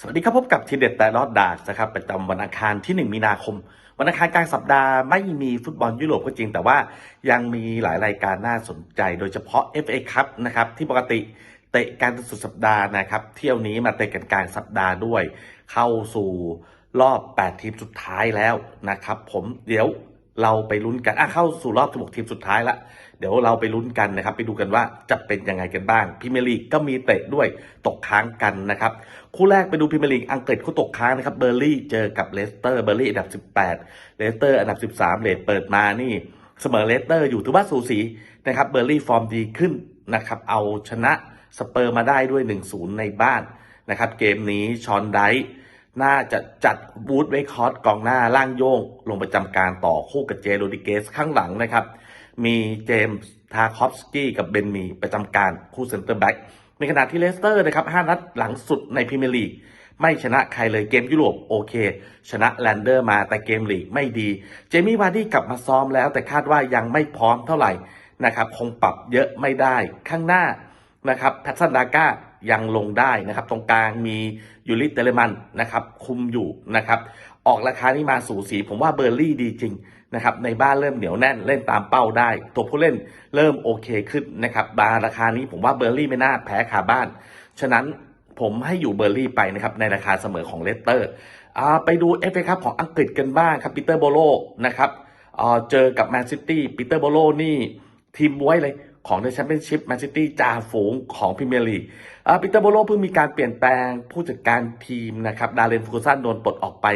สวัสดีครับพบกับทีเด็ดแต่รอดดาร์นะครับประจำวันอังคารที่ 1 มีนาคม วันอังคารกลางสัปดาห์ไม่มีฟุตบอลยุโรปก็จริง แต่ว่ายังมีหลายรายการน่าสนใจ โดยเฉพาะ FA ครับนะครับที่ปกติเตะกันสุดสัปดาห์นะครับเที่ยวนี้มาเตะกันกลางสัปดาห์ด้วย เข้าสู่รอบ 8 ทีมสุดท้ายแล้วนะครับผมเดี๋ยว เราไปลุ้นกันอะเข้าสู่รอบ 16 ทีมสุดท้ายละ เดี๋ยวเราไปลุ้นกันนะครับ ไปดูกันว่าจะเป็นยังไงกันบ้างพรีเมียร์ลีกก็มีเตะด้วยตกค้างกันนะครับ คู่แรกไปดูพรีเมียร์ลีกอังกฤษคู่ตกค้างนะครับ เบอร์ลี่เจอกับเลสเตอร์ เบอร์ลี่อันดับ 18 เลสเตอร์อันดับ 13 เลทเปิดมานี่เสมอเลสเตอร์อยู่ถือว่าสูสีนะครับ เบอร์ลี่ฟอร์มดีขึ้นนะครับ เอาชนะสเปอร์มาได้ด้วย 1-0 ในบ้านนะครับ เกมนี้ชอนได น่าจะจัดบูธไวคอร์สกองหน้าล่างโยง ลงประจำการต่อคู่กับเจโรดิเกสข้างหลังนะครับ มีเจมส์ทาคอฟสกี้กับเบนมีประจำการคู่เซนเตอร์แบ็กในขณะที่เลสเตอร์นะครับ5นัดหลังสุดในพรีเมียร์ลีกไม่ชนะใครเลยเกมยุโรปโอเค ชนะแลนเดอร์มาแต่เกมลีกไม่ดี เจมี่วาร์ดี้กลับมาซ้อมแล้ว แต่คาดว่ายังไม่พร้อมเท่าไหร่นะครับคงปรับเยอะไม่ได้ข้างหน้านะครับแพทสันดาก้า ยังลงได้นะครับ ตรงกลางมียูริเตเลมันนะครับคุมอยู่นะครับ ออกราคานี้มาสูสี ผมว่าเบอร์ลี่ดีจริงนะครับในบ้านเริ่มเหนียวแน่นเล่นตามเป้าได้ ตัวผู้เล่นเริ่มโอเคขึ้นนะครับบาราคานี้ผมว่าเบอร์ลี่ไม่น่าแพ้ขาบ้าน ฉะนั้นผมให้อยู่เบอร์ลี่ไปนะครับในราคาเสมอของเลสเตอร์ไปดูเอฟเอคัพของอังกฤษกันบ้างครับปีเตอร์โบโลนะครับเจอกับแมนซิตี้ปีเตอร์โบโลนี่ทีมบวยเลย ของในแชมเปี้ยนชิพแมนซิตี้จ่าฝูงของพรีเมียร์ลีกอ่าปีเตอร์โบโลเพิ่งมีการเปลี่ยนแปลงผู้จัดการทีมนะครับ ดาเลนฟูซันโดนปลดออกไป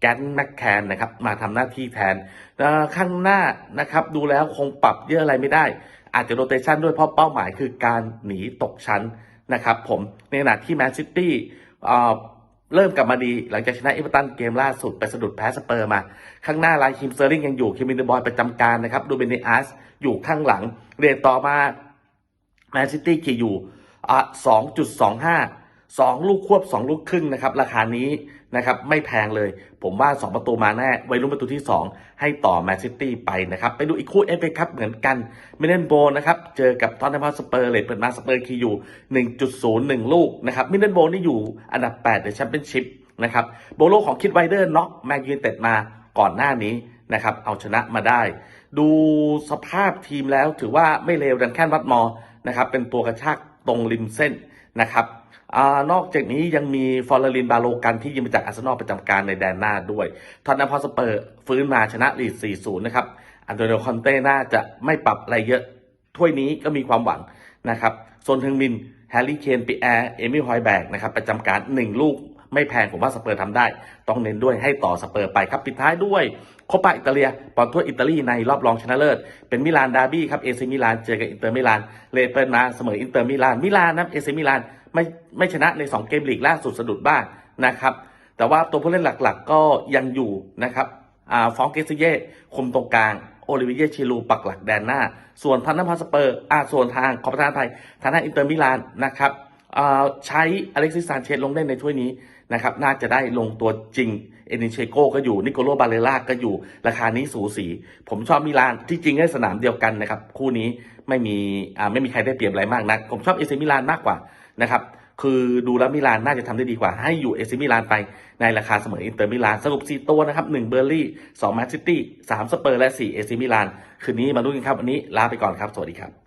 แกนแมคแคนนะครับ มาทำหน้าที่แทนข้างหน้านะครับดูแล้วคงปรับเยอะอะไรไม่ได้ อาจจะโรเตชันด้วยเพราะเป้าหมายคือการหนีตกชั้นนะครับผมในขณะที่แมนซิตี้ เริ่มกลับมาดี หลังจากชนะเอเวอร์ตันเกมล่าสุดไปสะดุดแพ้สเปอร์มา ข้างหน้าไลน์คิมเซอร์ลิงยังอยู่เคมินเดอร์บอยประจำการนะครับดูเบเนอัสอยู่ข้างหลัง เรตต่อมาแมนซิตี้ขี่อยู่อะสองจุดสองห้าสองลูกควบสองลูกครึ่งนะครับ ราคานี้ นะครับไม่แพงเลย ผมว่า 2 ประตูมาแน่ไว้รุ่นประตูที่ 2 ให้ต่อแมนซิตี้ไปนะครับไปดูอีกคู่เอฟเอครับเหมือนกันมิเลนโบนะครับเจอกับทอนแนมฮอสเปอร์เลยเปิดมาสเปอร์คีอยู่ 1.01 ลูกนะครับมิเลนโบนี่อยู่อันดับ 8 ในแชมเปี้ยนชิพนะครับโบโลของคิดไวเดอร์น็อกแมนยูเต็ดมาก่อนหน้านี้นะครับเอาชนะมาได้ ดูสภาพทีมแล้วถือว่าไม่เลวดันแค่วัดมอนะครับเป็นตัวกระชาก ตรงริมเส้นนะครับอนอกจากนี้ยังมีฟอร์ลินบาโลกันที่ยิงมาจากอาร์เซนอลประจำการในแดนหน้าด้วยทอนนัมพอสเปอร์ฟื้นมาชนะลีด 4-0 นะครับ อันโตนิโอคอนเต้น่าจะไม่ปรับอะไรเยอะถ้วยนี้ก็มีความหวังนะครับโซนทึงมินแฮร์รี่เคนปีแอร์ เอมิลฮอยแบกนะครับประจำการ 1 ลูก ไม่แพงผมว่าสเปอร์ทำได้ ต้องเน้นด้วยให้ต่อสเปอร์ไปครับปิดท้ายด้วยโคปาอิตาเลียบอลถ้วอิตาลีในรอบรองชนะเลิศเป็นมิลานดาร์บี้ครับเอซิมิลานเจอกับอินเตอร์มิลานเลเปิลมาเสมออินเตอร์มิลานมิลานนะเอซิมิลานไม่ไม่ชนะใน 2 เกมลีกล่าสุดสะดุดบ้างนะครับแต่ว่าตัวผู้เล่นหลักๆ ก็ยังอยู่นะครับอ่าฟองเกซิเย่คุมตรงกลางโอลิเวียชิลูปักหลักแดนหน้า ส่วนพันธพัสเปอร์อ่าส่วนทางขอบประธานไทยทางด้านอินเตอร์มิลานนะครับ ใช้อเล็กซิสซานเชสลงเล่นในถ้วยนี้นะครับน่าจะได้ลงตัวจริง เอนิเชโกก็อยู่นิโคโลบาเลล่าก็อยู่ราคานี้สูสี ผมชอบมิลานที่จริงให้สนามเดียวกันนะครับ คู่นี้ไม่มีไม่มีใครได้เปรียบอะไรมากนะผมชอบเอซิมิลานมากกว่านะครับคือดูแล้วมิลานน่าจะทำได้ดีกว่า ให้อยู่เอซิมิลานไปในราคาเสมออินเตอร์มิลานสรุป 4 ตัวนะครับ1เบอร์ลี่2แมนซิตี้3สเปอร์และ 4 เอซิมิลาน คืนนี้มาดูกันครับ วันนี้ลาไปก่อนครับ สวัสดีครับ